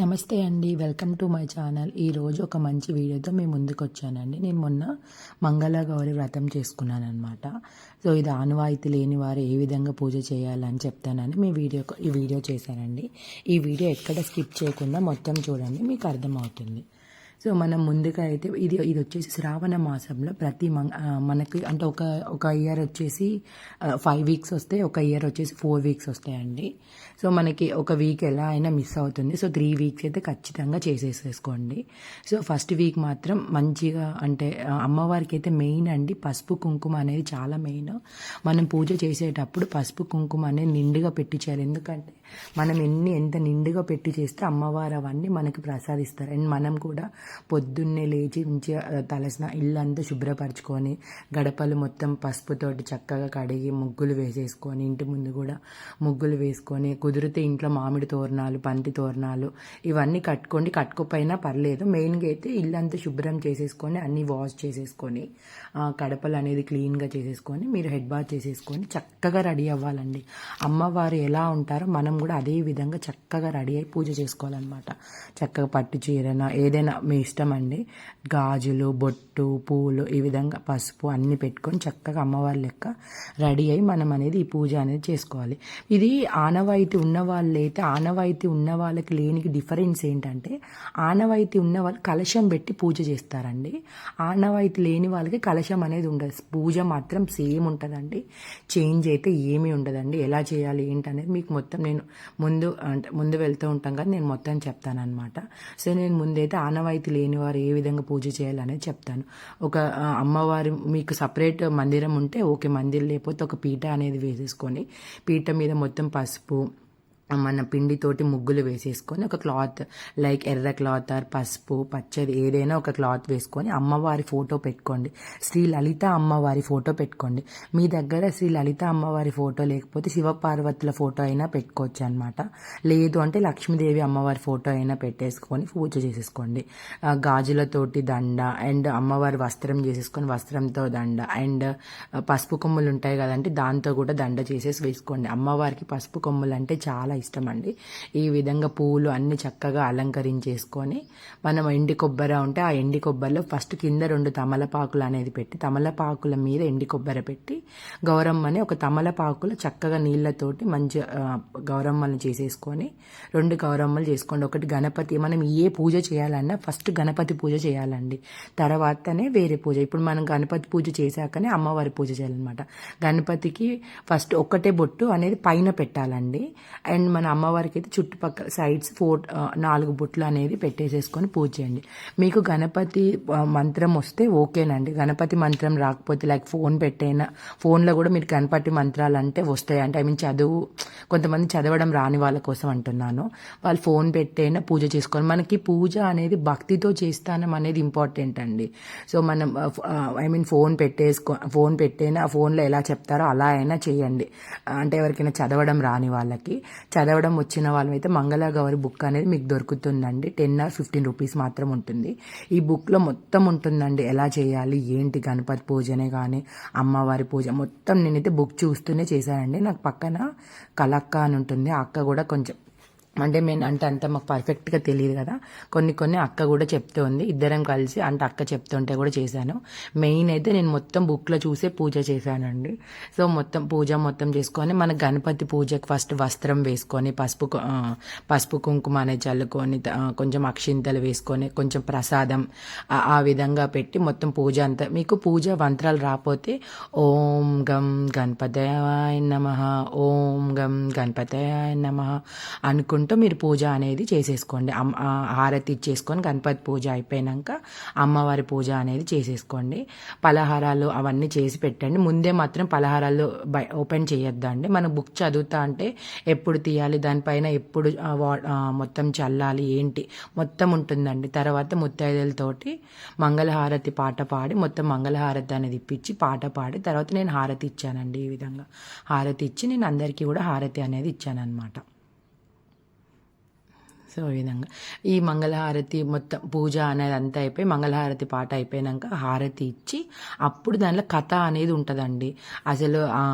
నమస్తే అండి. Welcome to my channel. ఈరోజు ఒక మంచి వీడియోతో మేము ముందుకు వచ్చానండి. నేను మొన్న మంగళ గౌరి వ్రతం చేసుకున్నాను అనమాట సో ఇది ఆనవాయితీ లేని వారు ఏ విధంగా పూజ చేయాలని చెప్తానని మీ వీడియో ఈ వీడియో చేశానండి. ఈ వీడియో ఎక్కడ స్కిప్ చేయకుండా మొత్తం చూడండి మీకు అర్థమవుతుంది. సో మనం ముందుగా అయితే ఇది ఇది వచ్చేసి శ్రావణ మాసంలో ప్రతి మంగ మనకి అంటే ఒక ఒక ఇయర్ వచ్చేసి ఫైవ్ వీక్స్ వస్తే ఒక ఇయర్ వచ్చేసి ఫోర్ వీక్స్ వస్తాయండి. సో మనకి ఒక వీక్ ఎలా అయినా మిస్ అవుతుంది. సో త్రీ వీక్స్ అయితే ఖచ్చితంగా చేసేసేసుకోండి. సో ఫస్ట్ వీక్ మాత్రం మంచిగా అంటే అమ్మవారికి అయితే మెయిన్ అండి. పసుపు కుంకుమ అనేది చాలా మెయిన్ మనం పూజ చేసేటప్పుడు పసుపు కుంకుమ అనేది నిండుగా పెట్టి చేయాలి. ఎందుకంటే మనం ఎన్ని ఎంత నిండుగా పెట్టి చేస్తే అమ్మవారు అవన్నీ మనకి ప్రసాదిస్తారు. అండ్ మనం కూడా పొద్దున్నే లేచి మంచిగా తలసిన ఇల్లంతా శుభ్రపరచుకొని గడపలు మొత్తం పసుపుతోటి చక్కగా కడిగి ముగ్గులు వేసేసుకొని ఇంటి ముందు కూడా ముగ్గులు వేసుకొని కుదిరితే ఇంట్లో మామిడి తోరణాలు పంటి తోరణాలు ఇవన్నీ కట్టుకోండి. కట్టుకోపోయినా పర్లేదు. మెయిన్గా అయితే ఇల్లంతా శుభ్రం చేసేసుకొని అన్నీ వాష్ చేసేసుకొని కడపలు అనేది క్లీన్గా చేసేసుకొని మీరు హెడ్ బాత్ చేసేసుకొని చక్కగా రెడీ అవ్వాలండి. అమ్మవారు ఎలా ఉంటారో మనం కూడా అదే విధంగా చక్కగా రెడీ అయి పూజ చేసుకోవాలన్నమాట. చక్కగా పట్టు చీరన ఏదైనా మీ ఇష్టం అండి గాజులు బొట్టు పూలు ఈ విధంగా పసుపు అన్నీ పెట్టుకొని చక్కగా అమ్మవారి లెక్క రెడీ అయి మనం అనేది ఈ పూజ అనేది చేసుకోవాలి. ఇది ఆనవాయితీ ఉన్న వాళ్ళైతే ఆనవాయితీ ఉన్న వాళ్ళకి లేనికి డిఫరెన్స్ ఏంటంటే ఆనవాయితీ ఉన్న వాళ్ళు కలశం పెట్టి పూజ చేస్తారండి. ఆనవాయితీ లేని వాళ్ళకి కలశం అనేది ఉండదు. పూజ మాత్రం సేమ్ ఉంటుందండి. చేంజ్ అయితే ఏమీ ఉండదండి. ఎలా చేయాలి ఏంటనేది మీకు మొత్తం నేను ముందు అంటే ముందు వెళ్తూ ఉంటాం కదా నేను మొత్తం చెప్తాను అనమాట సో నేను ముందైతే ఆనవాయితీ లేని వారు ఏ విధంగా పూజ చేయాలనేది చెప్తాను. ఒక అమ్మవారి మీకు సపరేట్ మందిరం ఉంటే ఓకే మందిరం లేకపోతే ఒక పీఠ అనేది వేసేసుకొని పీట మీద మొత్తం పసుపు మన పిండితోటి ముగ్గులు వేసేసుకొని ఒక క్లాత్ లైక్ ఎర్ర క్లాత్ ఆర్ పసుపు పచ్చది ఏదైనా ఒక క్లాత్ వేసుకొని అమ్మవారి ఫోటో పెట్టుకోండి. శ్రీ లలిత అమ్మవారి ఫోటో పెట్టుకోండి. మీ దగ్గర శ్రీ లలిత అమ్మవారి ఫోటో లేకపోతే శివపార్వతుల ఫోటో అయినా పెట్టుకోవచ్చు అనమాట లేదు అంటే లక్ష్మీదేవి అమ్మవారి ఫోటో అయినా పెట్టేసుకొని పూజ చేసేసుకోండి. గాజులతోటి దండ అండ్ అమ్మవారి వస్త్రం చేసేసుకొని వస్త్రంతో దండ అండ్ పసుపు కొమ్ములు ఉంటాయి కదంటే దాంతో కూడా దండ చేసేసి వేసుకోండి. అమ్మవారికి పసుపు కొమ్ములు అంటే చాలా ఇష్టం అండి ఈ విధంగా పూలు అన్ని చక్కగా అలంకరించేసుకొని మనం ఎండి కొబ్బరి ఉంటే ఆ ఎండి కొబ్బరిలో ఫస్ట్ కింద రెండు తమలపాకులు అనేది పెట్టి తమలపాకుల మీద ఎండి కొబ్బరి పెట్టి గౌరమ్మని ఒక తమలపాకులు చక్కగా నీళ్ళతోటి మంచి గౌరమ్మలు గౌరమ్మని చేసేసుకొని రెండు గౌరమ్మలు చేసుకోండి. ఒకటి గణపతి మనం ఏ పూజ చేయాలన్నా ఫస్ట్ గణపతి పూజ చేయాలండి. తర్వాతనే వేరే పూజ. ఇప్పుడు మనం గణపతి పూజ చేశాకనే అమ్మవారి పూజ చేయాలన్నమాట. గణపతికి ఫస్ట్ ఒక్కటే బొట్టు అనేది పైన పెట్టాలండి. అండ్ మన అమ్మవారికి అయితే చుట్టుపక్కల సైడ్స్ ఫోర్ నాలుగు బుట్లు అనేది పెట్టేసేసుకొని పూజ చేయండి. మీకు గణపతి మంత్రం వస్తే ఓకేనండి. గణపతి మంత్రం రాకపోతే లైక్ ఫోన్ పెట్టైనా ఫోన్లో కూడా మీరు గణపతి మంత్రాలు అంటే వస్తాయి. అంటే ఐ మీన్ చదువు కొంతమంది చదవడం రాని వాళ్ళ కోసం అంటున్నాను. వాళ్ళు ఫోన్ పెట్టైనా పూజ చేసుకొని మనకి పూజ అనేది భక్తితో చేస్తానం అనేది ఇంపార్టెంట్ అండి. సో మనం ఐ మీన్ ఫోన్ పెట్టేసుకో ఫోన్ పెట్టైనా ఫోన్లో ఎలా చెప్తారో అలా అయినా చేయండి. అంటే ఎవరికైనా చదవడం రాని వాళ్ళకి. చదవడం వచ్చిన వాళ్ళమైతే మంగళ గౌరి బుక్ అనేది మీకు దొరుకుతుందండి. టెన్ ఆర్ ఫిఫ్టీన్ రూపీస్ మాత్రం ఉంటుంది. ఈ బుక్లో మొత్తం ఉంటుందండి. ఎలా చేయాలి? ఏంటి గణపతి పూజనే కానీ అమ్మవారి పూజ? మొత్తం నేనైతే బుక్ చూస్తూనే చేశానండి. నాకు పక్కన కలక్క అని ఉంటుంది. ఆ అక్క కూడా కొంచెం అంటే మేము అంటే అంత మాకు పర్ఫెక్ట్గా తెలియదు కదా. కొన్ని కొన్ని అక్క కూడా చెప్తోంది ఇద్దరం కలిసి అంటే అక్క చెప్తుంటే కూడా చేశాను. మెయిన్ అయితే నేను మొత్తం బుక్లో చూసే పూజ చేశానండి. సో మొత్తం పూజ మొత్తం చేసుకొని మన గణపతి పూజకి ఫస్ట్ వస్త్రం వేసుకొని పసుపు పసుపు కుంకుమ అనేది చల్లుకొని కొంచెం అక్షింతలు వేసుకొని కొంచెం ప్రసాదం ఆ- విధంగా పెట్టి మొత్తం పూజ అంతా. మీకు పూజ మంత్రాలు రాకపోతే ఓం గం గణపతయాయ నమ ఓం గం గణపతయాయ నమ అనుకుంటే మీరు పూజ అనేది చేసేసుకోండి. హారతి ఇచ్చేసుకొని గణపతి పూజ అయిపోయినాక అమ్మవారి పూజ అనేది చేసేసుకోండి. పలహారాలు అవన్నీ చేసి పెట్టండి. ముందే మాత్రం పలహారాలు బై ఓపెన్ చేయొద్దండి. మనం బుక్ చదువుతా అంటే ఎప్పుడు తీయాలి దానిపైన ఎప్పుడు వా- మొత్తం చల్లాలి ఏంటి మొత్తం ఉంటుందండి. తర్వాత ముత్తైదులతోటి మంగళహారతి పాట పాడి మొత్తం మంగళహారతి అనేది ఇప్పించి పాట పాడి తర్వాత నేను హారతి ఇచ్చానండి ఈ విధంగా. హారతి ఇచ్చి నేను అందరికీ కూడా హారతి అనేది ఇచ్చానన్నమాట. సో ఈ విధంగా. ఈ మంగళహారతి మొత్తం పూజ అనేది అంతా అయిపోయి మంగళహారతి పాట అయిపోయినాక హారతి ఇచ్చి అప్పుడు దానిలో కథ అనేది ఉంటుందండి. అసలు ఆ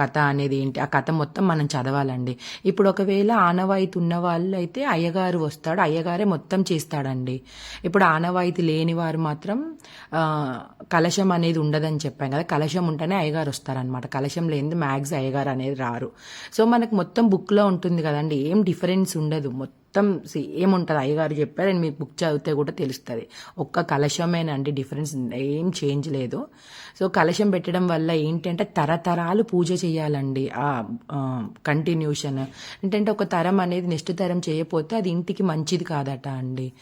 కథ అనేది ఏంటి? ఆ కథ మొత్తం మనం చదవాలండి. ఇప్పుడు ఒకవేళ ఆనవాయితీ ఉన్న వాళ్ళు అయితే అయ్యగారు వస్తాడు. అయ్యగారే మొత్తం చేస్తాడండి. ఇప్పుడు ఆనవాయితీ లేని వారు మాత్రం కలశం అనేది ఉండదని చెప్పాం కదా. కలశం ఉంటేనే అయ్యగారు వస్తారనమాట కలశం లేనిది మ్యాగ్స్ అయ్యగారు అనేది రారు. సో మనకు మొత్తం బుక్లో ఉంటుంది కదండి. ఏం డిఫరెన్స్ ఉండదు. మొత్తం మొత్తం ఏముంటుంది? అయ్యగారు చెప్పారు అండ్ మీకు బుక్ చదివితే కూడా తెలుస్తుంది. ఒక్క కలశమేనండి డిఫరెన్స్ ఏం చేంజ్ లేదు. సో కలశం పెట్టడం వల్ల ఏంటంటే తరతరాలు పూజ చేయాలండి. ఆ కంటిన్యూషన్ ఏంటంటే ఒక తరం అనేది నెక్స్ట్ తరం చేయకపోతే అది ఇంటికి మంచిది కాదట అండి.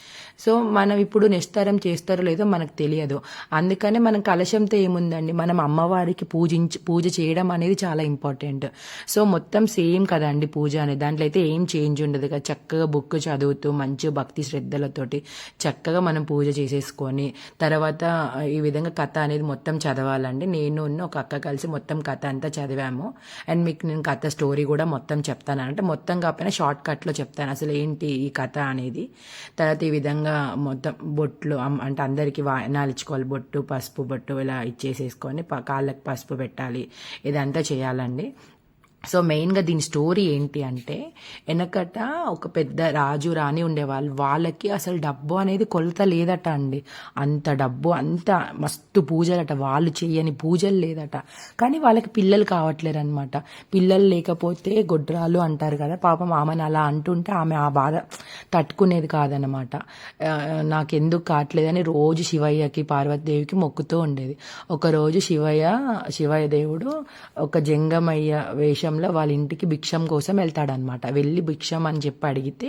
సో మనం ఇప్పుడు నెక్స్ట్ తరం చేస్తారో లేదో మనకు తెలియదు. అందుకనే మనం కలశంతో ఏముందండి? మనం అమ్మవారికి పూజించి పూజ చేయడం అనేది చాలా ఇంపార్టెంట్ సో మొత్తం సేమ్ కదండి పూజ అనేది. దాంట్లో అయితే ఏం చేంజ్ ఉండదు కదా? చక్కగా బుక్ చదువుతూ మంచి భక్తి శ్రద్ధలతోటి చక్కగా మనం పూజ చేసేసుకొని తర్వాత ఈ విధంగా కథ అనేది మొత్తం చదవాలండి. నేను ఉన్న ఒక అక్క కలిసి మొత్తం కథ అంతా చదివాము. అండ్ మీకు నేను కథ స్టోరీ కూడా మొత్తం చెప్తాను. అంటే మొత్తం కాకపోయినా షార్ట్ కట్లో చెప్తాను. అసలు ఏంటి ఈ కథ అనేది? తర్వాత ఈ విధంగా మొత్తం బొట్లు అంటే అందరికీ నాలుచుకోవాలి బొట్టు పసుపు బొట్టు ఇలా ఇచ్చేసేసుకొని ప- కాళ్ళకి పసుపు పెట్టాలి. ఇదంతా చేయాలండి. సో మెయిన్గా దీని స్టోరీ ఏంటి అంటే వెనకట ఒక పెద్ద రాజు రాణి ఉండేవాళ్ళు. వాళ్ళకి అసలు డబ్బు అనేది కొలత లేదట అండి. అంత డబ్బు అంత మస్తు పూజలట. వాళ్ళు చేయని పూజలు లేదట. కానీ వాళ్ళకి పిల్లలు కావట్లేరు అనమాట పిల్లలు లేకపోతే గొడ్రాలు అంటారు కదా పాపం ఆమెను అలా అంటుంటే ఆమె ఆ బాధ తట్టుకునేది కాదనమాట ఆ, నాకెందుకు కావట్లేదని రోజు శివయ్యకి పార్వతీదేవికి మొక్కుతూ ఉండేది. ఒక రోజు శివయ్య శివయ్య దేవుడు ఒక జంగమయ్య వేషం వేషంలో వాళ్ళ ఇంటికి భిక్షం కోసం వెళ్తాడనమాట వెళ్ళి భిక్షం అని చెప్పి అడిగితే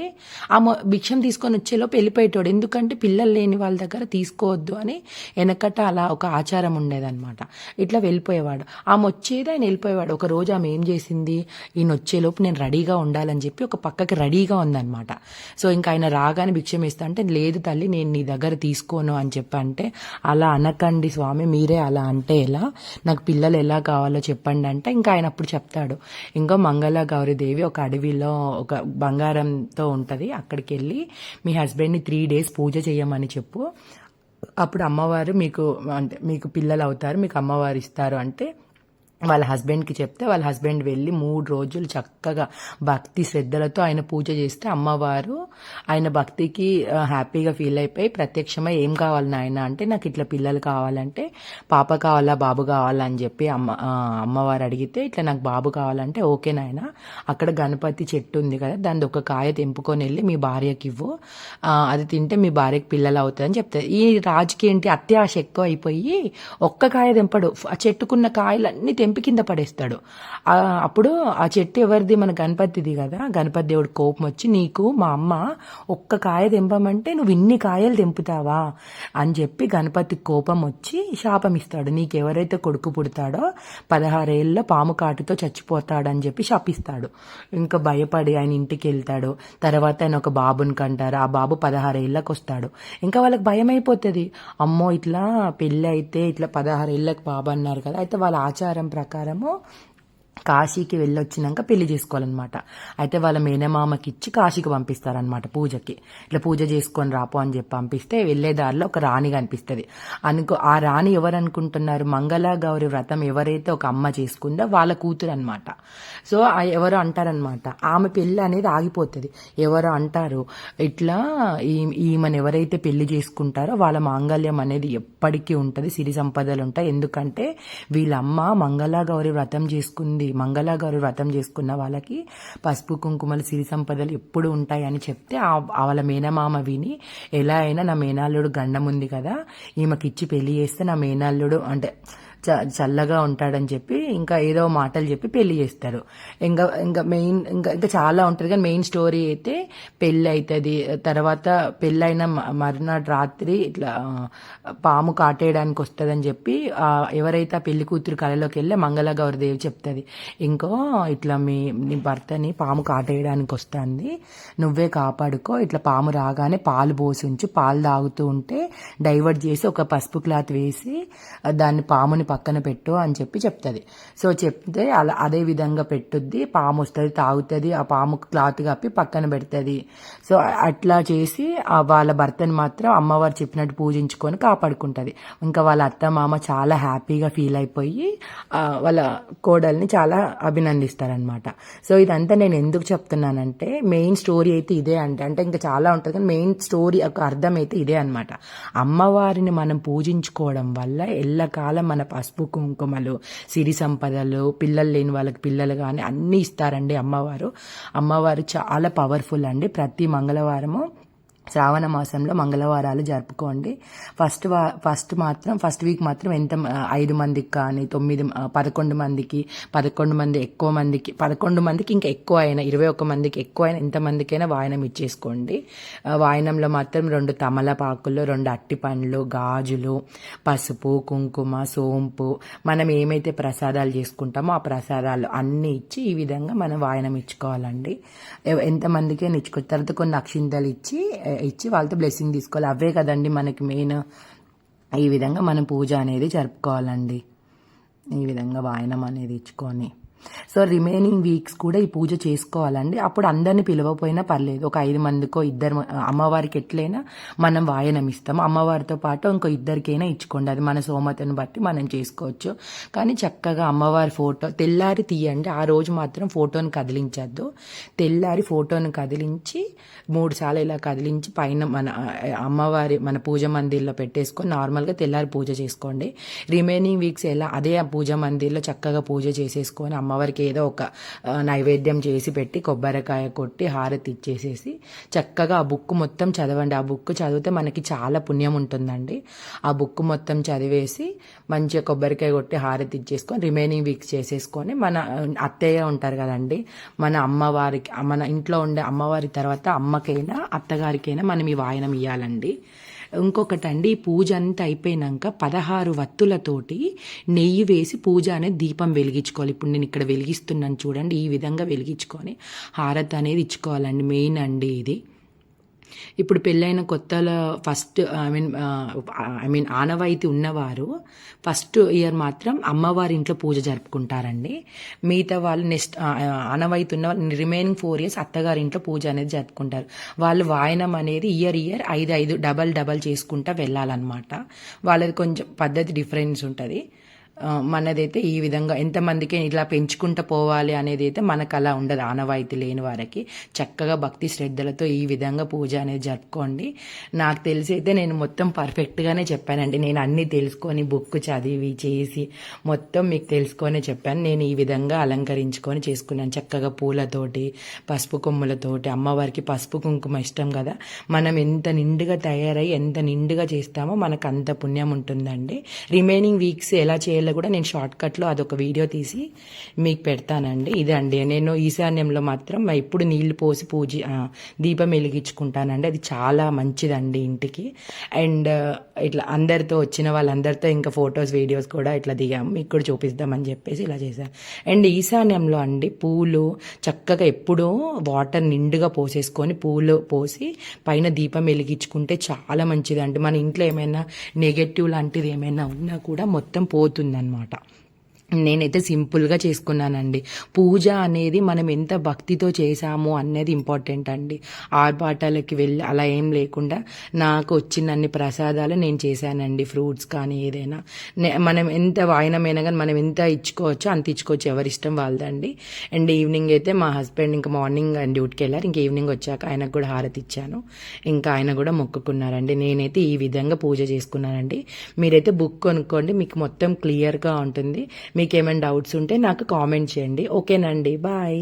ఆ భిక్షం తీసుకొని వచ్చేలోపు వెళ్ళిపోయేటోడు. ఎందుకంటే పిల్లలు లేని వాళ్ళ దగ్గర తీసుకోవద్దు అని వెనకట అలా ఒక ఆచారం ఉండేదన్నమాట. ఇట్లా వెళ్ళిపోయేవాడు. ఆమె వచ్చేది ఆయన వెళ్ళిపోయేవాడు. ఒక రోజు ఆమె ఏం చేసింది? ఈయన వచ్చేలోపు నేను రెడీగా ఉండాలని చెప్పి ఒక పక్కకి రెడీగా ఉందన్నమాట. సో ఇంకా ఆయన రాగానే భిక్షం ఇస్తా అంటే లేదు తల్లి నేను నీ దగ్గర తీసుకోను అని చెప్పి అంటే అలా అనకండి స్వామి మీరే అలా అంటే ఎలా? నాకు పిల్లలు ఎలా కావాలో చెప్పండి అంటే ఇంకా ఆయన అప్పుడు చెప్తాడు. ఇంకా మంగళ గౌరీదేవి ఒక అడవిలో ఒక బంగారంతో ఉంటుంది. అక్కడికి వెళ్ళి మీ హస్బెండ్ని త్రీ డేస్ పూజ చేయమని చెప్పు. అప్పుడు అమ్మవారు మీకు అంటే మీకు పిల్లలు అవుతారు మీకు అమ్మవారు ఇస్తారు అంటే వాళ్ళ హస్బెండ్కి చెప్తే వాళ్ళ హస్బెండ్ వెళ్ళి మూడు రోజులు చక్కగా భక్తి శ్రద్ధలతో ఆయన పూజ చేస్తే అమ్మవారు ఆయన భక్తికి హ్యాపీగా ఫీల్ అయిపోయి ప్రత్యక్షమై ఏం కావాలి నాయన అంటే నాకు ఇట్లా పిల్లలు కావాలంటే పాప కావాలా బాబు కావాలా అని చెప్పి అమ్మ అమ్మవారు అడిగితే ఇట్లా నాకు బాబు కావాలంటే ఓకే నాయన. అక్కడ గణపతి చెట్టు ఉంది కదా దాని ఒక కాయ తెంపుకొని వెళ్ళి మీ భార్యకి ఇవ్వు. అది తింటే మీ భార్యకి పిల్లలు అవుతుందని చెప్తారు ఈ రాజుకి ఏంటి? అత్యాశ ఎక్కువ అయిపోయి ఒక్క కాయ తెంపడు. ఆ చెట్టుకున్న కాయలన్నీ తెంపి కింద పడేస్తాడు. అప్పుడు ఆ చెట్టు ఎవరిది? మన గణపతిది కదా. గణపతి దేవుడు కోపం వచ్చి నీకు మా అమ్మ ఒక్క కాయ తెంపమంటే నువ్వు ఇన్ని కాయలు తెంపుతావా? అని చెప్పి గణపతి కోపం వచ్చి శాపం ఇస్తాడు నీకు ఎవరైతే కొడుకు పుడతాడో పదహారేళ్ళ పాము కాటుతో చచ్చిపోతాడని చెప్పి శాపిస్తాడు. ఇంకా భయపడి ఆయన ఇంటికి వెళ్తాడు. తర్వాత ఆయన ఒక బాబుని కంటారు. ఆ బాబు పదహారేళ్ళకి వస్తాడు ఇంకా వాళ్ళకి భయం అయిపోతుంది అమ్మో ఇట్లా పెళ్ళి అయితే ఇట్లా పదహారేళ్ళకి బాబు అన్నారు కదా అయితే వాళ్ళ ఆచారం ప్రకారము కాశీకి వెళ్ళొచ్చినాక పెళ్ళి చేసుకోవాలన్నమాట. అయితే వాళ్ళ మేనమామకి ఇచ్చి కాశీకి పంపిస్తారనమాట పూజకి. ఇట్లా పూజ చేసుకొని రాపో అని చెప్పి పంపిస్తే వెళ్ళే దారిలో ఒక రాణి కనిపిస్తుంది. అనుకో ఆ రాణి ఎవరు అనుకుంటున్నారు మంగళ గౌరి వ్రతం ఎవరైతే ఒక అమ్మ చేసుకుందో వాళ్ళ కూతురు అనమాట సో ఆ ఎవరు అంటారనమాట ఆమె పెళ్ళి అనేది ఆగిపోతుంది. ఎవరు అంటారు ఇట్లా ఈ- ఈమెను ఎవరైతే పెళ్ళి చేసుకుంటారో వాళ్ళ మాంగళ్యం అనేది ఎప్పటికీ ఉంటుంది. సిరి సంపదలు ఉంటాయి. ఎందుకంటే వీళ్ళమ్మ మంగళ గౌరి వ్రతం చేసుకుంది మంగళ గారు వ్రతం చేసుకున్న వాళ్ళకి పసుపు కుంకుమలు సిరి సంపదలు ఎప్పుడు ఉంటాయని చెప్తే వాళ్ళ మేనమామ విని ఎలా అయినా నా మేనాల్లుడు గండం ఉంది కదా ఈమెకిచ్చి పెళ్ళి చేస్తే నా మేనాల్లుడు అంటే చల్లగా ఉంటాడని చెప్పి ఇంకా ఏదో మాటలు చెప్పి పెళ్ళి చేస్తారు. ఇంకా ఇంకా మెయిన్ ఇంకా ఇంకా చాలా ఉంటుంది కానీ మెయిన్ స్టోరీ అయితే పెళ్ళి అవుతుంది తర్వాత పెళ్ళైన మ- మరునాడు రాత్రి ఇట్లా పాము కాటేయడానికి వస్తుందని చెప్పి ఎవరైతే ఆ పెళ్ళి కూతురు కళలోకి వెళ్ళి మంగళ గౌరదేవి చెప్తుంది. ఇంకో ఇట్లా మీ నీ భర్తని పాము కాటేయడానికి వస్తుంది. నువ్వే కాపాడుకో. ఇట్లా పాము రాగానే పాలు పోసి ఉంచు. పాలు తాగుతూ ఉంటే డైవర్ట్ చేసి ఒక పసుపు క్లాత్ వేసి దాన్ని పాముని పక్కన పెట్టు అని చెప్పి చెప్తుంది. సో చెప్తే అలా అదే విధంగా పెట్టుద్ది పాము వస్తుంది తాగుతుంది ఆ పాము క్లాత్ కప్పి పక్కన పెడుతుంది. సో అట్లా చేసి ఆ వాళ్ళ భర్తని మాత్రం అమ్మవారు చెప్పినట్టు పూజించుకొని కాపాడుకుంటుంది. ఇంకా వాళ్ళ అత్త మామ చాలా హ్యాపీగా ఫీల్ అయిపోయి వాళ్ళ కోడల్ని చాలా అభినందిస్తారనమాట సో ఇదంతా నేను ఎందుకు చెప్తున్నానంటే మెయిన్ స్టోరీ అయితే ఇదే అంటే. అంటే ఇంకా చాలా ఉంటుంది కానీ మెయిన్ స్టోరీ ఒక అర్థం అయితే ఇదే అనమాట అమ్మవారిని మనం పూజించుకోవడం వల్ల ఎల్లకాలం మన పసుపు కుంకుమలు సిరి సంపదలు పిల్లలు లేని వాళ్ళకి పిల్లలు కానీ అన్నీ ఇస్తారండి అమ్మవారు. అమ్మవారు చాలా పవర్ఫుల్ అండి. ప్రతి మంగళవారము శ్రావణ మాసంలో మంగళవారాలు జరుపుకోండి. ఫస్ట్ వా ఫస్ట్ మాత్రం ఫస్ట్ వీక్ మాత్రం ఎంత ఐదు మందికి కానీ తొమ్మిది పదకొండు మందికి పదకొండు మంది ఎక్కువ మందికి పదకొండు మందికి ఇంకా ఎక్కువ అయినా ఇరవై ఒక్క మందికి ఎక్కువ అయినా ఎంతమందికైనా వాయనం ఇచ్చేసుకోండి. వాయనంలో మాత్రం రెండు తమలపాకులు రెండు అట్టి పండ్లు గాజులు పసుపు కుంకుమ సోంపు మనం ఏమైతే ప్రసాదాలు చేసుకుంటామో ఆ ప్రసాదాలు అన్నీ ఇచ్చి ఈ విధంగా మనం వాయనం ఇచ్చుకోవాలండి. ఎంతమందికైనా ఇచ్చుకో తర్వాత కొన్ని అక్షింతలు ఇచ్చి ఇచ్చి వాళ్ళతో బ్లెస్సింగ్ తీసుకోవాలి. అవే కదండి మనకి మెయిన్ ఈ విధంగా మనం పూజ అనేది జరుపుకోవాలండి. ఈ విధంగా వాయనం అనేది ఇచ్చుకొని. సో రిమైనింగ్ వీక్స్ కూడా ఈ పూజ చేసుకోవాలండి. అప్పుడు అందరిని పిలవపోయినా పర్లేదు. ఒక ఐదు మందికో ఇద్దరు అమ్మవారికి ఎట్లయినా మనం వాయనం ఇస్తాం అమ్మవారితో పాటు ఇంకో ఇద్దరికైనా ఇచ్చుకోండి. అది మన సోమతను బట్టి మనం చేసుకోవచ్చు. కానీ చక్కగా అమ్మవారి ఫోటో తెల్లారి తీయండి. ఆ రోజు మాత్రం ఫోటోని కదిలించద్దు. తెల్లారి ఫోటోని కదిలించి మూడు సార్లు ఇలా కదిలించి పైన మన అమ్మవారి మన పూజ మందిర్లో పెట్టేసుకొని నార్మల్గా తెల్లారి పూజ చేసుకోండి. రిమైనింగ్ వీక్స్ ఎలా అదే ఆ పూజ మందిర్లో చక్కగా పూజ చేసేసుకొని అమ్మ అమ్మవారికి ఏదో ఒక నైవేద్యం చేసి పెట్టి కొబ్బరికాయ కొట్టి హారతి ఇచ్చేసేసి చక్కగా ఆ బుక్ మొత్తం చదవండి. ఆ బుక్ చదివితే మనకి చాలా పుణ్యం ఉంటుందండి. ఆ బుక్ మొత్తం చదివేసి మంచిగా కొబ్బరికాయ కొట్టి హారతి ఇచ్చేసుకొని రిమైనింగ్ వీక్స్ చేసేసుకొని మన అత్తయ్య ఉంటారు కదండి. మన అమ్మవారికి మన ఇంట్లో ఉండే అమ్మవారి తర్వాత అమ్మకైనా అత్తగారికైనా మనం ఈ వాయనం ఇవ్వాలండి ఇంకొకటి అండి పూజ అంతా అయిపోయినాక పదహారు వత్తులతోటి నెయ్యి వేసి పూజ అనేది దీపం వెలిగించుకోవాలి. ఇప్పుడు నేను ఇక్కడ వెలిగిస్తున్నాను చూడండి ఈ విధంగా వెలిగించుకొని హారతి అనేది ఇచ్చుకోవాలండి మెయిన్ అండి ఇది. ఇప్పుడు పెళ్ళైన కొత్తలో first I mean I mean ఆనవాయితీ ఉన్నవారు ఫస్ట్ ఇయర్ మాత్రం అమ్మవారి ఇంట్లో పూజ జరుపుకుంటారండి. మిగతా వాళ్ళు నెక్స్ట్ ఆనవాయితీ ఉన్న వాళ్ళు రిమైనింగ్ ఫోర్ ఇయర్స్ అత్తగారి ఇంట్లో పూజ అనేది జరుపుకుంటారు. వాళ్ళు వాయనం అనేది ఇయర్ ఇయర్ ఐదు ఐదు డబల్ డబల్ చేసుకుంటా వెళ్ళాలన్నమాట. వాళ్ళది కొంచెం పద్ధతి డిఫరెన్స్ ఉంటుంది. మనదైతే ఈ విధంగా ఎంతమందికి ఇలా పెంచుకుంటూ పోవాలి అనేది అయితే మనకు అలా ఉండదు. ఆనవాయితీ లేని వారికి చక్కగా భక్తి శ్రద్ధలతో ఈ విధంగా పూజ అనేది జరుపుకోండి. నాకు తెలిసి అయితే నేను మొత్తం పర్ఫెక్ట్గానే చెప్పానండి. నేను అన్నీ తెలుసుకొని బుక్ చదివి చేసి మొత్తం మీకు తెలుసుకొని చెప్పాను. నేను ఈ విధంగా అలంకరించుకొని చేసుకున్నాను. చక్కగా పూలతోటి పసుపు కొమ్ములతోటి అమ్మవారికి పసుపు కుంకుమ ఇష్టం కదా. మనం ఎంత నిండుగా తయారై ఎంత నిండుగా చేస్తామో మనకు అంత పుణ్యం ఉంటుందండి. రిమైనింగ్ వీక్స్ ఎలా చేయాలో కూడా నేను షార్ట్ కట్లో అదొక వీడియో తీసి మీకు పెడతానండి. ఇదండి. నేను ఈశాన్యంలో మాత్రం ఎప్పుడు నీళ్ళు పోసి పూజ దీపం వెలిగించుకుంటానండి. అది చాలా మంచిదండి ఇంటికి. అండ్ ఇట్లా అందరితో వచ్చిన వాళ్ళందరితో ఇంకా ఫొటోస్ వీడియోస్ కూడా ఇట్లా దిగాము మీకు కూడా చూపిద్దామని చెప్పేసి ఇలా చేశాను. అండ్ ఈశాన్యంలో అండి పూలు చక్కగా ఎప్పుడూ వాటర్ నిండుగా పోసేసుకొని పూలు పోసి పైన దీపం వెలిగించుకుంటే చాలా మంచిదండి. మన ఇంట్లో ఏమైనా నెగటివ్ లాంటిది ఏమైనా ఉన్నా కూడా మొత్తం పోతుంది. వచ్చిందనమాట నేనైతే సింపుల్గా చేసుకున్నానండి. పూజ అనేది మనం ఎంత భక్తితో చేశాము అనేది ఇంపార్టెంట్ అండి. ఆర్భాటాలకి వెళ్ళి అలా ఏం లేకుండా నాకు వచ్చిన అన్ని ప్రసాదాలు నేను చేశానండి. ఫ్రూట్స్ కానీ ఏదైనా. మనం ఎంత వాయినమైనా కానీ మనం ఎంత ఇచ్చుకోవచ్చో అంత ఇచ్చుకోవచ్చు. ఎవరి ఇష్టం వాళ్ళదండి. అండ్ ఈవినింగ్ అయితే మా హస్బెండ్ ఇంకా మార్నింగ్ డ్యూటీకి వెళ్ళారు. ఇంకా ఈవినింగ్ వచ్చాక ఆయనకు కూడా హారతి ఇచ్చాను. ఇంకా ఆయన కూడా మొక్కుకున్నారండి. నేనైతే ఈ విధంగా పూజ చేసుకున్నానండి. మీరైతే బుక్ కొనుక్కోండి. మీకు మొత్తం క్లియర్గా ఉంటుంది. మీకేమైనా డౌట్స్ ఉంటే నాకు కామెంట్ చేయండి. ఓకేనండి. బాయ్.